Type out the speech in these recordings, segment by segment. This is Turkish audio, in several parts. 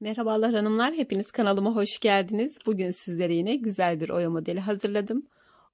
Merhabalar hanımlar, hepiniz kanalıma hoş geldiniz. Bugün sizlere yine güzel bir oya modeli hazırladım.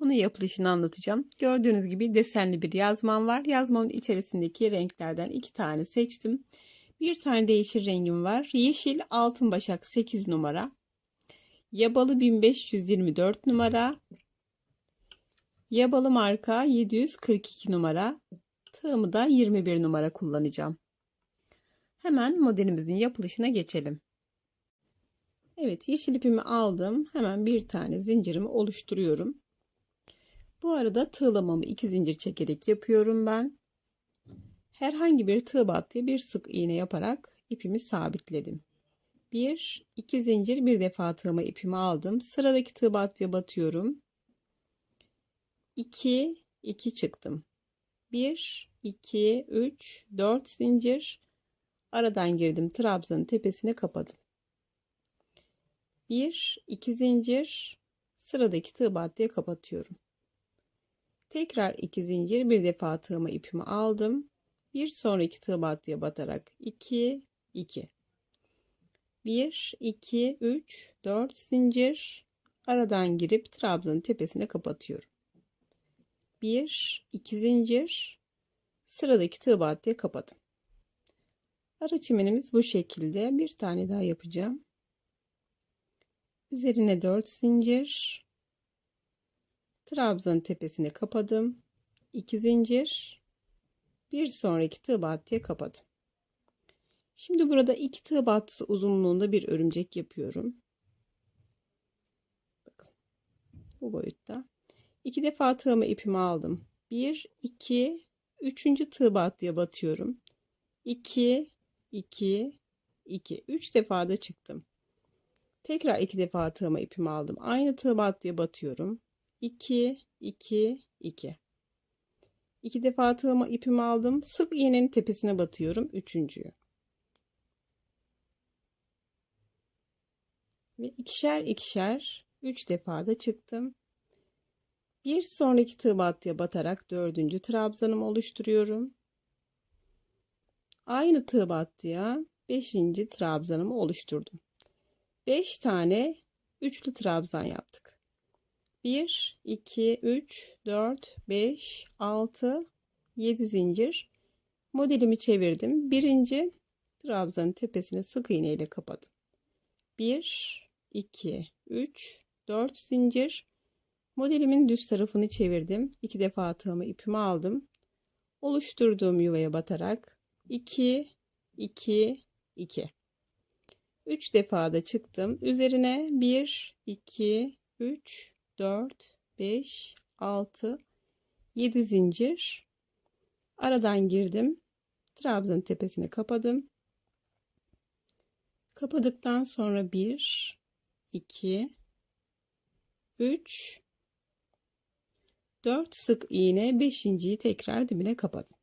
Onun yapılışını anlatacağım. Gördüğünüz gibi desenli bir yazmam var. Yazmamın içerisindeki renklerden iki tane seçtim. Bir tane de yeşil rengim var. Yeşil altın başak 8 numara. Yabalı 1524 numara. Yabalı marka 742 numara. Tığımı da 21 numara kullanacağım. Hemen modelimizin yapılışına geçelim. Evet yeşil ipimi aldım. Hemen bir tane zincirimi oluşturuyorum. Bu arada tığlamamı iki zincir çekerek yapıyorum ben. Herhangi bir tığ battıya bir sık iğne yaparak ipimi sabitledim. Bir, iki zincir bir defa tığıma ipimi aldım. Sıradaki tığ battıya batıyorum. 2 2 çıktım. 1 2 3 4 zincir aradan girdim. Trabzanın tepesine kapadım. 1 2 zincir sıradaki tığ battıya kapatıyorum. Tekrar 2 zincir bir defa tığıma ipimi aldım. Bir sonraki tığ battıya batarak 2 2 1 2 3 4 zincir aradan girip trabzanın tepesine kapatıyorum. 1 2 zincir sıradaki tığ battıya kapadım. Ara çimenimiz bu şekilde. Bir tane daha yapacağım. Üzerine 4 zincir. Trabzanın tepesine kapadım. 2 zincir. Bir sonraki tığ battıya kapadım. Şimdi burada iki tığ battısı uzunluğunda bir örümcek yapıyorum. Bakın. Bu boyutta. İki defa tığımı ipimi aldım. 1 2 3. tığ battıya batıyorum. 2 2 2 3 defa da çıktım. Tekrar iki defa tığıma ipimi aldım. Aynı tığ battıya batıyorum. 2 2 2 İki defa tığıma ipimi aldım. Sık iğnenin tepesine batıyorum. Üçüncüyü. Ve ikişer ikişer üç defa da çıktım. Bir sonraki tığ battıya batarak dördüncü trabzanımı oluşturuyorum. Aynı tığ battıya beşinci trabzanımı oluşturdum. 5 tane üçlü trabzan yaptık. 1, 2, 3, 4, 5, 6, 7 zincir. Modelimi çevirdim. Birinci trabzanın tepesine sık iğne ile kapadım. 1, 2, 3, 4 zincir. Modelimin düz tarafını çevirdim. İki defa tığımı ipimi aldım. Oluşturduğum yuvaya batarak 2, 2, 2. 3 defa da çıktım. Üzerine 1, 2, 3, 4, 5, 6, 7 zincir. Aradan girdim. Trabzanın tepesine kapadım. Kapadıktan sonra 1, 2, 3, 4 sık iğne 5.yi tekrar dibine kapadım.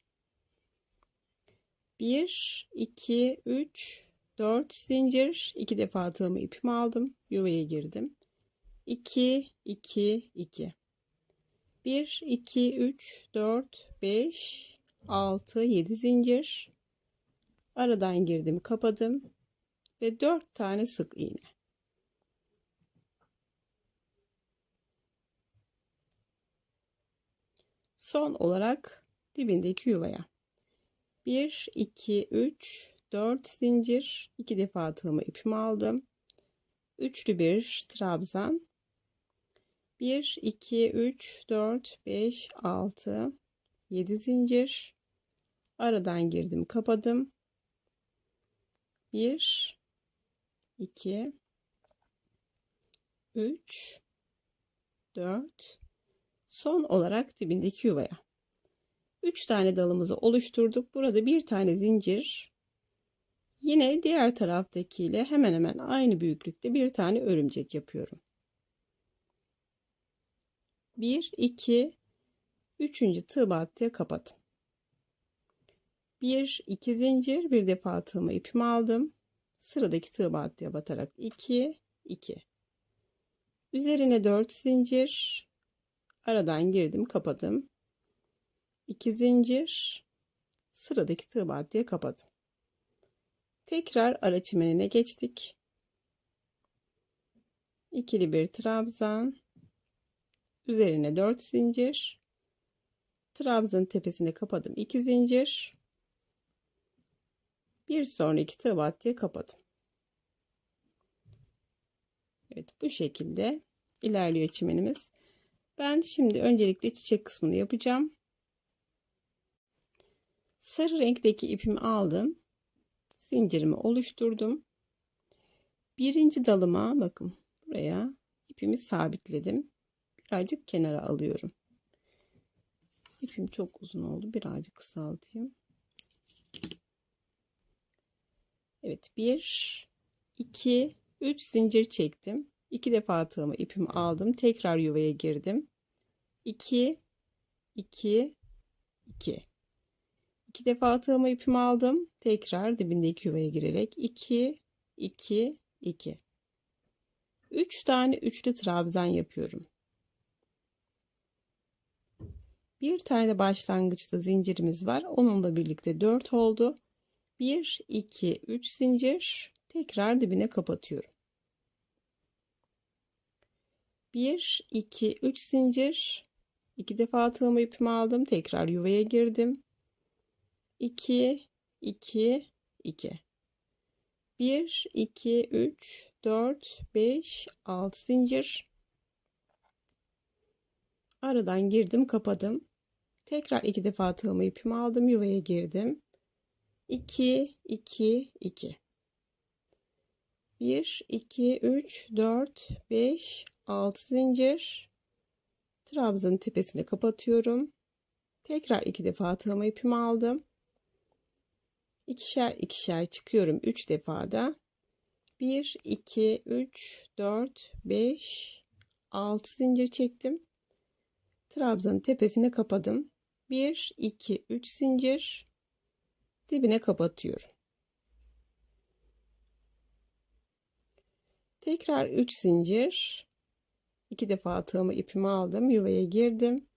1, 2, 3, 4 zincir. 2 defa tığımı ipimi aldım. Yuvaya girdim. 2, 2, 2. 1, 2, 3, 4, 5, 6, 7 zincir. Aradan girdim, kapadım. Ve 4 tane sık iğne. Son olarak dibindeki yuvaya. 1, 2, 3, 4 zincir, 2 defa tığımı ipimi aldım. Üçlü bir trabzan. 1, 2, 3, 4, 5, 6, 7 zincir. Aradan girdim, kapadım. 1, 2, 3, 4, son olarak dibindeki yuvaya. 3 tane dalımızı oluşturduk. Burada bir tane zincir. Yine diğer taraftakiyle hemen hemen aynı büyüklükte bir tane örümcek yapıyorum. 1 2 3. tığ battıya kapattım. 1 2 zincir bir defa tığımı ipimi aldım. Sıradaki tığ battıya batarak 2 2. Üzerine 4 zincir aradan girdim, kapadım. 2 zincir sıradaki tığ battıya kapadım. Tekrar ara çimenine geçtik. İkili bir trabzan. Üzerine 4 zincir. Trabzanın tepesine kapadım. 2 zincir. Bir sonraki tığ battıya kapadım. Evet bu şekilde ilerliyor çimenimiz. Ben şimdi öncelikle çiçek kısmını yapacağım. Sarı renkteki ipimi aldım. Zincirimi oluşturdum. Birinci dalıma bakın buraya ipimi sabitledim. Birazcık kenara alıyorum. İpim çok uzun oldu. Birazcık kısaltayım. Evet 1 2 3 zincir çektim. 2 defa tığımı ipimi aldım. Tekrar yuvaya girdim. 2 2 2 2 defa tığımı ipimi aldım. Tekrar dibindeki yuvaya girerek 2 2 2 3 tane üçlü trabzan yapıyorum. Bir tane başlangıçta zincirimiz var. Onunla birlikte 4 oldu. 1 2 3 zincir tekrar dibine kapatıyorum. 1 2 3 zincir 2 defa tığımı ipimi aldım. Tekrar yuvaya girdim. 2 2 2 1 2 3 4 5 6 zincir. Aradan girdim kapadım. Tekrar iki defa tığımı ipimi aldım yuvaya girdim. 2 2 2 1 2 3 4 5 6 zincir. Trabzanın tepesini kapatıyorum. Tekrar iki defa tığımı ipimi aldım ikişer ikişer çıkıyorum. 3 defada. 1 2 3 4 5 6 zincir çektim. Trabzanın tepesine kapadım. 1 2 3 zincir dibine kapatıyorum. Tekrar 3 zincir. 2 defa tığımı ipimi aldım. Yuvaya girdim.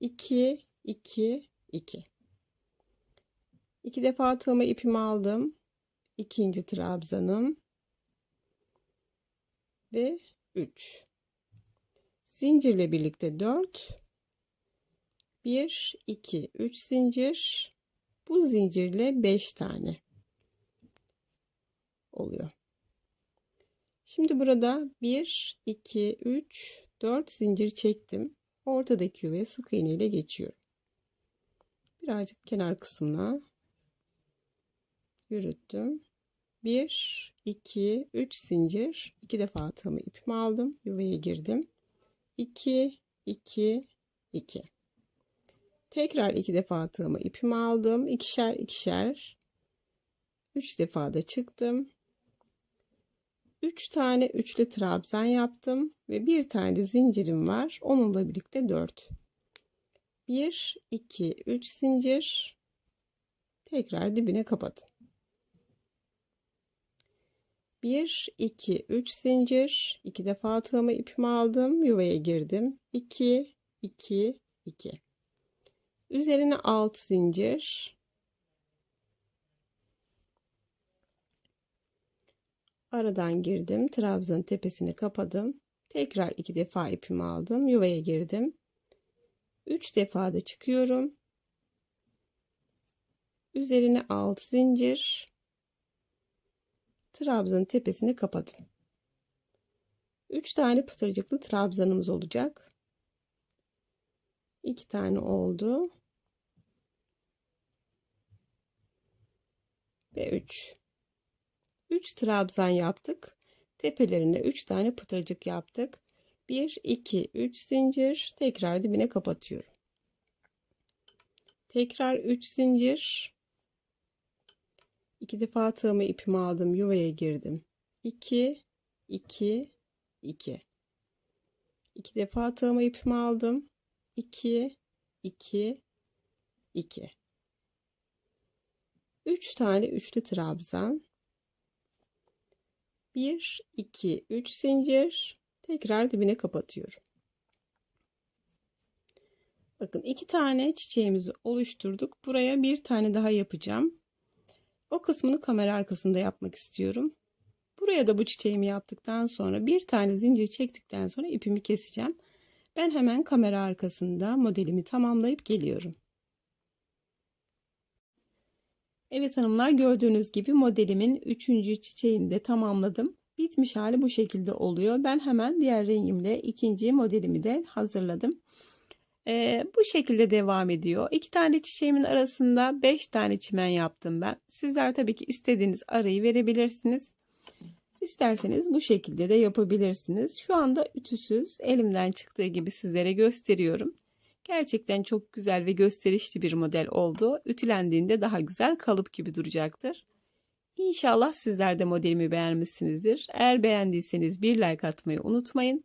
2 2 2 İki defa tığımı ipimi aldım. İkinci trabzanım. Ve 3. Zincirle birlikte 4. 1, 2, 3 zincir. Bu zincirle 5 tane oluyor. Şimdi burada 1, 2, 3, 4 zincir çektim. Ortadaki yuvaya sık iğne ile geçiyorum. Birazcık kenar kısmına yürüttüm. 1 2 3 zincir. 2 defa tığımı ipimi aldım. Yuvaya girdim. 2 2 2 tekrar 2 defa tığımı ipimi aldım. İkişer ikişer. 3 defa da çıktım. 3 tane üçlü trabzan yaptım ve bir tane de zincirim var. Onunla birlikte 4 1 2 3 zincir. Tekrar dibine kapadım 1 2 3 zincir. 2 defa tığımı ipimi aldım. Yuvaya girdim. 2 2 2 üzerine 6 zincir. Aradan girdim. Trabzanın tepesini kapadım. Tekrar 2 defa ipimi aldım. Yuvaya girdim. 3 defa da çıkıyorum. Üzerine 6 zincir trabzanın tepesini kapadım. 3 tane pıtırcıklı trabzanımız olacak. 2 tane oldu. Ve 3. 3 trabzan yaptık. Tepelerine 3 tane pıtırcık yaptık. 1 2 3 zincir tekrar dibine kapatıyorum. Tekrar 3 zincir 2 defa tığımı ipimi aldım. Yuvaya girdim. 2 2 2 2 defa tığımı ipimi aldım. 2 2 2 3 tane üçlü trabzan. 1 2 3 zincir tekrar dibine kapatıyorum. Bakın iki tane çiçeğimizi oluşturduk. Buraya bir tane daha yapacağım. O kısmını kamera arkasında yapmak istiyorum. Buraya da bu çiçeğimi yaptıktan sonra bir tane zincir çektikten sonra ipimi keseceğim. Ben hemen kamera arkasında modelimi tamamlayıp geliyorum. Evet hanımlar gördüğünüz gibi modelimin üçüncü çiçeğini de tamamladım. Bitmiş hali bu şekilde oluyor. Ben hemen diğer rengimle ikinci modelimi de hazırladım. Ee, bu şekilde devam ediyor. İki tane çiçeğimin arasında beş tane çimen yaptım ben. Sizler tabii ki istediğiniz arayı verebilirsiniz. İsterseniz bu şekilde de yapabilirsiniz. Şu anda ütüsüz elimden çıktığı gibi sizlere gösteriyorum. Gerçekten çok güzel ve gösterişli bir model oldu. Ütülendiğinde daha güzel kalıp gibi duracaktır. İnşallah sizler de modelimi beğenmişsinizdir. Eğer beğendiyseniz bir like atmayı unutmayın.